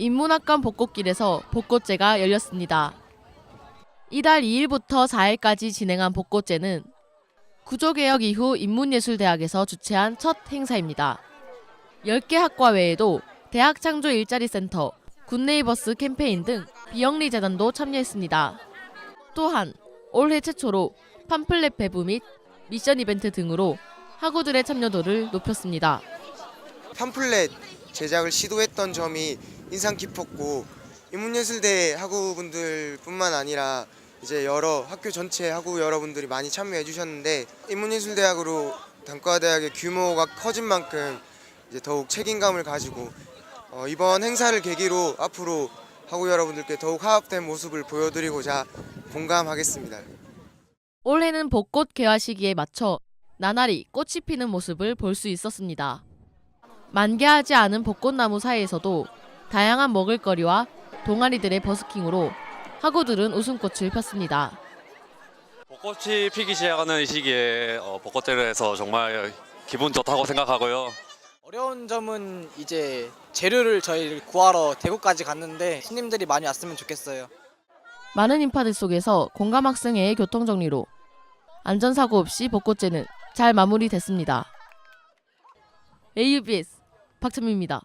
인문학관 벚꽃길에서 벚꽃제가 열렸습니다. 이달 2일부터 4일까지 진행한 벚꽃제는 구조개혁 이후 인문예술대학에서 주최한 첫 행사입니다. 10개 학과 외에도 대학 창조 일자리 센터, 굿네이버스 캠페인 등 비영리 재단도 참여했습니다. 또한 올해 최초로 팜플렛 배부 및 미션 이벤트 등으로 학우들의 참여도를 높였습니다. 팜플렛 제작을 시도했던 점이 인상 깊었고 인문예술대 학우분들뿐만 아니라 이제 여러 학교 전체 학우 여러분들이 많이 참여해 주셨는데 인문예술대학으로 단과대학의 규모가 커진 만큼 이제 더욱 책임감을 가지고 어, 이번 행사를 계기로 앞으로 학우 여러분들께 더욱 화합된 모습을 보여드리고자 공감하겠습니다. 올해는 벚꽃 개화 시기에 맞춰 나날이 꽃이 피는 모습을 볼 수 있었습니다. 만개하지 않은 벚꽃나무 사이에서도 다양한 먹을거리와 동아리들의 버스킹으로 학우들은 웃음꽃을 폈습니다. 벚꽃이 피기 시작하는 이 시기에 어, 벚꽃대를 해서 정말 기분 좋다고 생각하고요. 어려운 점은 이제 재료를 저희 구하러 대구까지 갔는데 손님들이 많이 왔으면 좋겠어요. 많은 인파들 속에서 공감 학생회의 교통 정리로 안전사고 없이 벚꽃제는 잘 마무리됐습니다. AUBS 박찬미입니다.